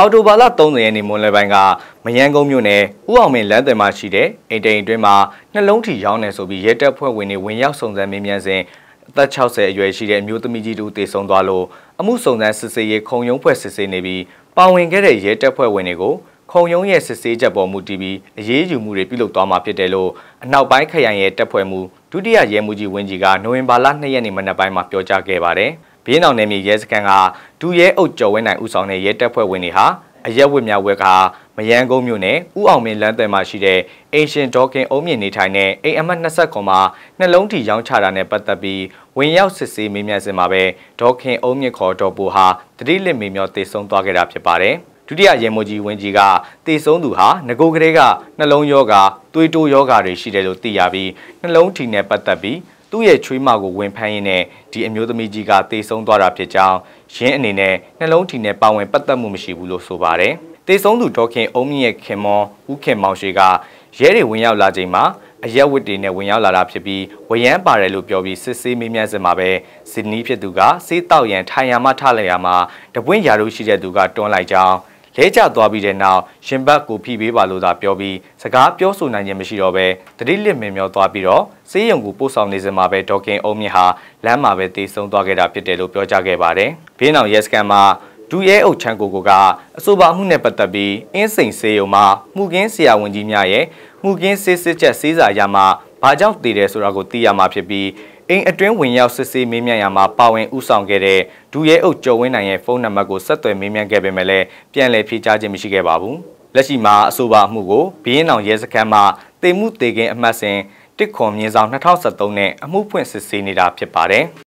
အော်တိုဘာလ30ရက်နေ့မွန်းလွဲပိုင်းကမယန်းကုန်းမြို့နယ်ဥအောင်မင်းလမ်းသွယ်မှာရှိတဲ့အိမ်တိန်အတွင်းမှာနှလုံးထီရောင်းနေဆိုပြီးရဲတပ်ဖွဲ့ဝင်တွေဝင်ရောက်စုံစမ်းမေးမြန်းစဉ်အသက်60အရွယ်ရှိတဲ့အမျိုးသမီးကြီးတို့တေဆုံးသွားလို့အမှုစုံစမ်းစစ်ဆေးရေးခုံရုံးဖွဲ့စစ်ဆေးနေပြီးပါဝင်ခဲ့တဲ့ရဲတပ်ဖွဲ့ဝင်တွေကိုခုံရုံးရဲ့စစ်ဆေးချက်ပေါ်မူတည်ပြီးအရေးယူမှုတွေပြုလုပ်သွားမှာဖြစ်တယ်လို့အနောက်ပိုင်းခရိုင်ရဲ့တပ်ဖွဲ့မှုဒုတိယရဲမှူးကြီးဝင်းကြီးကနိုဝင်ဘာလ2ရက်နေ့မနက်ပိုင်းမှာပြောကြားခဲ့ပါတယ်။ ဘင်းအောင်နယ်မြေရဲစခန်းကဒူရဲအုပ်ကျော်ဝင်းနိုင်ဦးဆောင်တဲ့ရဲတပ်ဖွဲ့ဝင်တွေဟာအရက်ဝစ်များဝက်ကမယန်းကုန်းမြို့နယ်ဥအောင်မင်းလမ်းသွယ်မှာရှိတဲ့အင်ရှင်ဒေါခင်အုံးမြင့်နေထိုင်တဲ့အိမ်အမတ်20ခွန်မှာနှလုံးထီရောင်းချတာနဲ့ပတ်သက်ပြီးဝင်ရောက်စစ်ဆေးမေးမြန်းစင်မှာပဲဒေါခင်အုံးမြင့်ခေါ်ဒေါ်ပူဟာတတိလစ်မေမျောတေဆုံးသွားခဲ့တာဖြစ်ပါတယ်ဒုတိယရေမိုကြီးဝင်းကြီးကတေဆုံးသူဟာငကိုကလေးကနှလုံးယောဂသွေးတိုးယောဂတွေရှိတယ်လို့သိရပြီးနှလုံးထီနဲ့ပတ်သက်ပြီး သူ့ရဲ့ချွေးမကိုဝင်ဖမ်းရင်းနဲ့ဒီအမျိုးသမီးကြီးကတေဆုံးသွားတာဖြစ်ကြောင်းရင်းအနေနဲ့နှလုံးထီနဲ့ပါဝင်ပတ်သက်မှုမရှိဘူးလို့ဆိုပါတယ်။တေဆုံးသူဒေါခင်အုံးမြင့်ရဲ့ခင်မောဦးခင်မောင်ရှိကရဲတွေဝင်ရောက်လာချိန်မှာအရက်ဝတ်တွေနဲ့ဝင်ရောက်လာတာဖြစ်ပြီးဝရမ်းပါတယ်လို့ပြောပြီးစစ်ဆေးမေးမြန်းစင်မှာပဲစစ်နီးဖြစ်သူကစေးတောက်ရန်ထိုင်ရမှထလိုက်ရမှာတပွင့်ရာတို့ရှိတဲ့သူကတွန်းလိုက်ကြောင်း လဲကျသွားပြီးတဲ့နောက်ရှင်ဘတ်ကိုဖိပေးပါလို့သာပြောပြီးစကားပြောဆိုနိုင်ခြင်းမရှိတော့ဘဲတတိလစ်မင်မျောသွားပြီးတော့စေးရုံကိုပို့ဆောင်နေစမှာပဲဒေါကင်အုံးမြင့်ဟာလမ်းမှာပဲတေဆုံးသွားခဲ့တာဖြစ်တယ်လို့ပြောကြားခဲ့ပါတယ်။ဘင်းအောင်ရဲစကန်မှာဒူရဲအုပ်ချန်ကိုကိုကအဆိုပါမှုနဲ့ပတ်သက်ပြီးအင်းစိန်စေယုံမှာမှုကင်းဆရာဝန်ကြီးများရဲ့မှုကင်းစစ်စစ်ချက်စေးစာရမှာဘာကြောင့်တည်တယ်ဆိုတာကိုသိရမှာဖြစ်ပြီး အိမ်အတွင်းဝင်ရောက်စစ်ဆေးမေးမြန်းရမှာပါဝင်ဥဆောင်ခဲ့တဲ့ဒူရဲအုပ်ကျော်ဝင်းနိုင်ရဲ့ဖုန်းနံပါတ်ကိုဆက်သွယ်မေးမြန်းခဲ့ပေမဲ့လည်းပြန်လည်ဖြေကြားခြင်းမရှိခဲ့ပါဘူး။လက်ရှိမှာအဆိုပါအမှုကိုဘီရင်အောင်ရဲစခန်းမှတေမှုတေကင်းအမှတ်စဉ်တစ်ခွန်မြင်းဆောင်2023နဲ့အမှုဖွင့်စစ်ဆေးနေတာဖြစ်ပါတယ်။